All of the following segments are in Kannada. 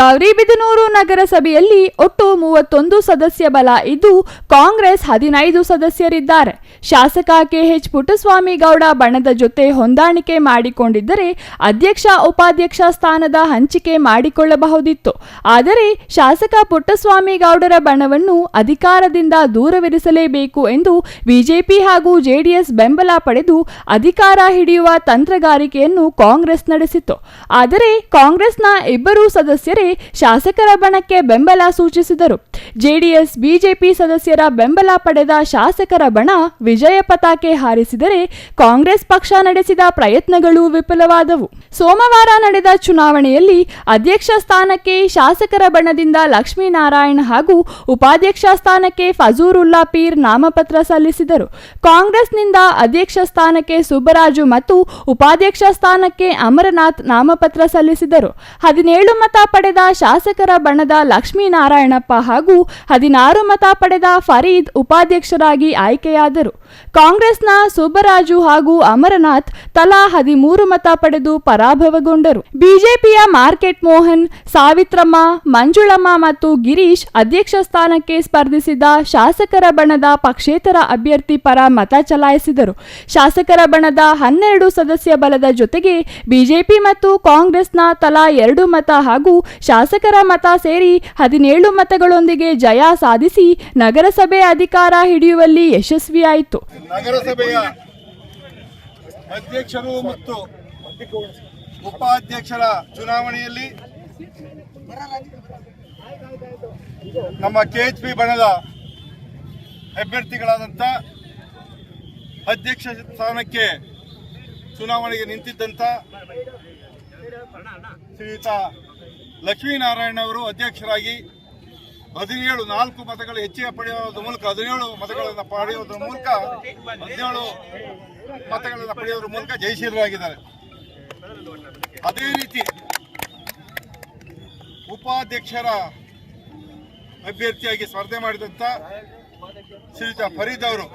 ಗೌರಿಬಿದನೂರು ನಗರಸಭೆಯಲ್ಲಿ ಒಟ್ಟು ಮೂವತ್ತೊಂದು ಸದಸ್ಯ ಬಲ ಇದ್ದು ಕಾಂಗ್ರೆಸ್ ಹದಿನೈದು ಸದಸ್ಯರಿದ್ದಾರೆ. ಶಾಸಕ ಕೆಎಚ್ ಪುಟ್ಟಸ್ವಾಮಿ ಗೌಡ ಬಣದ ಜೊತೆ ಹೊಂದಾಣಿಕೆ ಮಾಡಿಕೊಂಡಿದ್ದರೆ ಅಧ್ಯಕ್ಷ ಉಪಾಧ್ಯಕ್ಷ ಸ್ಥಾನದ ಹಂಚಿಕೆ ಮಾಡಿಕೊಳ್ಳಬಹುದಿತ್ತು. ಆದರೆ ಶಾಸಕ ಪುಟ್ಟಸ್ವಾಮಿ ಗೌಡರ ಬಣವನ್ನು ಅಧಿಕಾರದಿಂದ ದೂರವಿರಿಸಲೇಬೇಕು ಎಂದು ಬಿಜೆಪಿ ಹಾಗೂ ಜೆಡಿಎಸ್ ಬೆಂಬಲ ಪಡೆದು ಅಧಿಕಾರ ಹಿಡಿಯುವ ತಂತ್ರಗಾರಿಕೆಯನ್ನು ಕಾಂಗ್ರೆಸ್ ನಡೆಸಿತು ಆದರೆ ಕಾಂಗ್ರೆಸ್ನ ಇಬ್ಬರು ಸದಸ್ಯರೇ ಶಾಸಕರ ಬಣಕ್ಕೆ ಬೆಂಬಲ ಸೂಚಿಸಿದರು. ಜೆಡಿಎಸ್, ಬಿಜೆಪಿ ಸದಸ್ಯರ ಬೆಂಬಲ ಪಡೆದ ಶಾಸಕರ ಬಣ ವಿಜಯ ಪತಾಕೆ ಹಾರಿಸಿದರೆ ಕಾಂಗ್ರೆಸ್ ಪಕ್ಷ ನಡೆಸಿದ ಪ್ರಯತ್ನಗಳು ವಿಫಲವಾದವು. ಸೋಮವಾರ ನಡೆದ ಚುನಾವಣೆಯಲ್ಲಿ ಅಧ್ಯಕ್ಷ ಸ್ಥಾನಕ್ಕೆ ಶಾಸಕರ ಬಣದಿಂದ ಲಕ್ಷ್ಮೀನಾರಾಯಣ ಹಾಗೂ ಉಪಾಧ್ಯಕ್ಷ ಸ್ಥಾನಕ್ಕೆ ಫಜೂರುಲ್ಲಾ ಪೀರ್ ನಾಮಪತ್ರ ಸಲ್ಲಿಸಿದರು. ಕಾಂಗ್ರೆಸ್ನಿಂದ ಅಧ್ಯಕ್ಷ ಸ್ಥಾನಕ್ಕೆ ಸುಬ್ಬರಾಜು ಮತ್ತು ಉಪಾಧ್ಯಕ್ಷ ಸ್ಥಾನಕ್ಕೆ ಅಮರನಾಥ್ ನಾಮಪತ್ರ ಸಲ್ಲಿಸಿದರು. ಹದಿನೇಳು ಮತ ಪಡೆದ ಶಾಸಕರ ಬಣದ ಲಕ್ಷ್ಮೀನಾರಾಯಣಪ್ಪ ಹಾಗೂ ಹದಿನಾರು ಮತ ಪಡೆದ ಫರೀದ್ ಉಪಾಧ್ಯಕ್ಷರಾಗಿ ಆಯ್ಕೆಯಾದರು. ಕಾಂಗ್ರೆಸ್ನ ಸುಬ್ಬರಾಜು ಹಾಗೂ ಅಮರನಾಥ್ ತಲಾ ಹದಿಮೂರು ಮತ ಪಡೆದು ಪರಾಭವಗೊಂಡರು. ಬಿಜೆಪಿಯ ಮಾರ್ಕೆಟ್ ಮೋಹನ್, ಸಾವಿತ್ರಮ್ಮ, ಮಂಜುಳಮ್ಮ ಮತ್ತು ಗಿರೀಶ್ ಅಧ್ಯಕ್ಷ ಸ್ಥಾನಕ್ಕೆ ಸ್ಪರ್ಧಿಸಿದ ಶಾಸಕರ ಬಣದ ಪಕ್ಷೇತರ ಅಭ್ಯರ್ಥಿ ಪರ ಮತ ಚಲಾಯಿಸಿದರು. ಶಾಸಕರ ಬಣದ ಹನ್ನೆರಡು ಸದಸ್ಯ ಬಲದ ಜೊತೆಗೆ ಬಿಜೆಪಿ ಮತ್ತು ಕಾಂಗ್ರೆಸ್ನ ತಲಾ ಎರಡು ಮತ ಹಾಗೂ ಶಾಸಕರ ಮತ ಸೇರಿ ಹದಿನೇಳು ಮತಗಳೊಂದಿಗೆ ಜಯ ಸಾಧಿಸಿ ನಗರಸಭೆ ಅಧಿಕಾರ ಹಿಡಿಯುವಲ್ಲಿ ಯಶಸ್ವಿಯಾಯಿತು. ನಗರಸಭೆಯ ಅಧ್ಯಕ್ಷರು ಮತ್ತು ಉಪಾಧ್ಯಕ್ಷರ ಚುನಾವಣೆಯಲ್ಲಿ ನಮ್ಮ ಕೆಎಚ್ಪಿ ಬಣದ ಅಭ್ಯರ್ಥಿಗಳಾದಂಥ ಅಧ್ಯಕ್ಷ ಸ್ಥಾನಕ್ಕೆ ಚುನಾವಣೆಗೆ ನಿಂತಿದ್ದಂಥ ಶ್ರೀಯುತ ಲಕ್ಷ್ಮೀನಾರಾಯಣ ಅವರು ಅಧ್ಯಕ್ಷರಾಗಿ ಹದಿನೇಳು, ನಾಲ್ಕು ಮತಗಳು ಹೆಚ್ಚಿಗೆ ಪಡೆಯೋದ್ರ ಮೂಲಕ, ಹದಿನೇಳು ಮತಗಳನ್ನು ಪಡೆಯೋದ್ರ ಮೂಲಕ, ಹದಿನೇಳು ಮತಗಳನ್ನು ಪಡೆಯೋದ್ರ ಮೂಲಕ ಜಯಶೀಲರಾಗಿದ್ದಾರೆ ಅದೇ ರೀತಿ ಉಪಾಧ್ಯಕ್ಷರ ಅಭ್ಯರ್ಥಿಯಾಗಿ ಸ್ಪರ್ಧೆ ಮಾಡಿದಂತ ಶ್ರೀಯುತ ಫರೀದ್ ಅವರು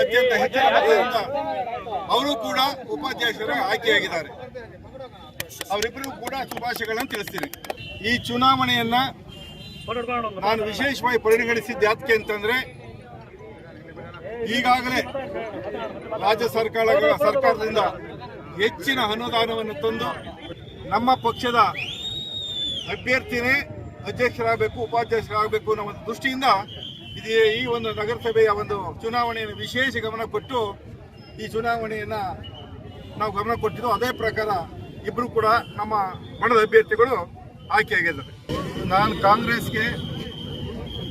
ಅತ್ಯಂತ ಹೆಚ್ಚಿನ ಮತದಿಂದ ಅವರು ಕೂಡ ಉಪಾಧ್ಯಕ್ಷರ ಆಯ್ಕೆಯಾಗಿದ್ದಾರೆ. ಅವರಿಬ್ಬರಿಗೂ ಕೂಡ ಶುಭಾಶಯಗಳನ್ನು ತಿಳಿಸ್ತೀನಿ. ಈ ಚುನಾವಣೆಯನ್ನ ನಾನು ವಿಶೇಷವಾಗಿ ಪರಿಗಣಿಸಿದ್ದು ಯಾಕೆ ಅಂತಂದ್ರೆ ಈಗಾಗಲೇ ರಾಜ್ಯ ಸರ್ಕಾರಗಳ ಸರ್ಕಾರದಿಂದ ಹೆಚ್ಚಿನ ಅನುದಾನವನ್ನು ತಂದು ನಮ್ಮ ಪಕ್ಷದ ಅಭ್ಯರ್ಥಿನೇ ಅಧ್ಯಕ್ಷರಾಗಬೇಕು ಉಪಾಧ್ಯಕ್ಷರಾಗಬೇಕು ಅನ್ನೋ ಒಂದು ದೃಷ್ಟಿಯಿಂದ ಇದು ಈ ಒಂದು ನಗರಸಭೆಯ ಒಂದು ಚುನಾವಣೆಯನ್ನು ವಿಶೇಷ ಗಮನ ಕೊಟ್ಟು ಈ ಚುನಾವಣೆಯನ್ನ ನಾವು ಗಮನ ಕೊಟ್ಟಿದ್ದು ಅದೇ ಪ್ರಕಾರ ಇಬ್ಬರು ಕೂಡ ನಮ್ಮ ಮಣದ ಅಭ್ಯರ್ಥಿಗಳು ಆಯ್ಕೆಯಾಗಿದ್ದಾರೆ ನಾನು ಕಾಂಗ್ರೆಸ್ಗೆ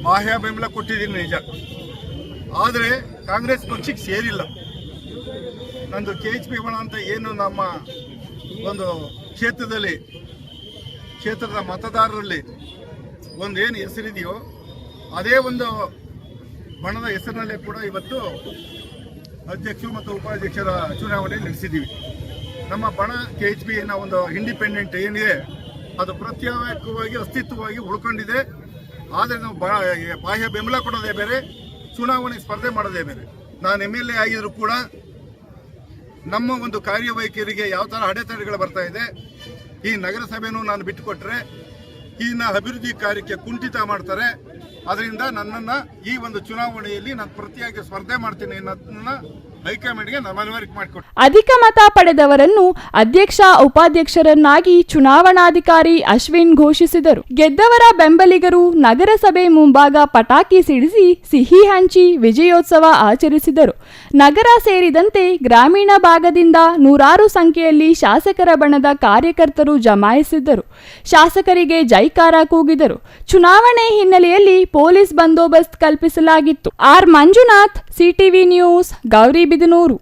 ಬಾಹ್ಯ ಬೆಂಬಲ ಕೊಟ್ಟಿದ್ದೀನಿ ನಿಜ. ಆದರೆ ಕಾಂಗ್ರೆಸ್ ಪಕ್ಷಕ್ಕೆ ಸೇರಿಲ್ಲ. ನಂದು ಕೆ ಎಚ್ ಪಿ ಬಣ ಅಂತ ಏನು ನಮ್ಮ ಒಂದು ಕ್ಷೇತ್ರದಲ್ಲಿ, ಕ್ಷೇತ್ರದ ಮತದಾರರಲ್ಲಿ ಒಂದು ಏನು ಹೆಸರಿದೆಯೋ, ಅದೇ ಒಂದು ಬಣದ ಹೆಸರಿನಲ್ಲೇ ಕೂಡ ಇವತ್ತು ಅಧ್ಯಕ್ಷರು ಮತ್ತು ಉಪಾಧ್ಯಕ್ಷರ ಚುನಾವಣೆ ನಡೆಸಿದ್ದೀವಿ ನಮ್ಮ ಬಣ ಕೆ ಎಚ್ ಬಿ ಒಂದು ಇಂಡಿಪೆಂಡೆಂಟ್ ಏನಿದೆ ಅದು ಪ್ರತ್ಯೇಕವಾಗಿ ಅಸ್ತಿತ್ವವಾಗಿ ಉಳ್ಕೊಂಡಿದೆ. ಆದರೆ ನಾವು ಬಾಹ್ಯ ಬೆಂಬಲ ಕೊಡೋದೇ ಬೇರೆ, ಚುನಾವಣೆ ಸ್ಪರ್ಧೆ ಮಾಡೋದೇ ಬೇರೆ. ನಾನು ಎಂ ಎಲ್ ಎ ಆಗಿದ್ರು ಕೂಡ ನಮ್ಮ ಒಂದು ಕಾರ್ಯವೈಖರಿಗೆ ಯಾವ ಥರ ಅಡೆತಡೆಗಳು ಬರ್ತಾ ಇದೆ, ಈ ನಗರಸಭೆನೂ ನಾನು ಬಿಟ್ಟುಕೊಟ್ರೆ ಈನ ಅಭಿವೃದ್ಧಿ ಕಾರ್ಯಕ್ಕೆ ಕುಂಠಿತ ಮಾಡ್ತಾರೆ. ಅದರಿಂದ ನನ್ನನ್ನು ಈ ಒಂದು ಚುನಾವಣೆಯಲ್ಲಿ ನಾನು ಪ್ರತಿಯಾಗಿ ಸ್ಪರ್ಧೆ ಮಾಡ್ತೀನಿ ಅನ್ನೋದನ್ನ ಅಧಿಕ ಮತ ಪಡೆದವರನ್ನು ಅಧ್ಯಕ್ಷ, ಉಪಾಧ್ಯಕ್ಷರನ್ನಾಗಿ ಚುನಾವಣಾಧಿಕಾರಿ ಅಶ್ವಿನ್ ಘೋಷಿಸಿದರು. ಗೆದ್ದವರ ಬೆಂಬಲಿಗರು ನಗರಸಭೆ ಮುಂಭಾಗ ಪಟಾಕಿ ಸಿಡಿಸಿ ಸಿಹಿ ಹಂಚಿ ವಿಜಯೋತ್ಸವ ಆಚರಿಸಿದರು. ನಗರ ಸೇರಿದಂತೆ ಗ್ರಾಮೀಣ ಭಾಗದಿಂದ ನೂರಾರು ಸಂಖ್ಯೆಯಲ್ಲಿ ಶಾಸಕರ ಬಣದ ಕಾರ್ಯಕರ್ತರು ಜಮಾಯಿಸಿದ್ದರು. ಶಾಸಕರಿಗೆ ಜೈಕಾರ ಕೂಗಿದರು. ಚುನಾವಣೆ ಹಿನ್ನೆಲೆಯಲ್ಲಿ ಪೊಲೀಸ್ ಬಂದೋಬಸ್ತ್ ಕಲ್ಪಿಸಲಾಗಿತ್ತು. R Manjunath, CTV news Gauribidanur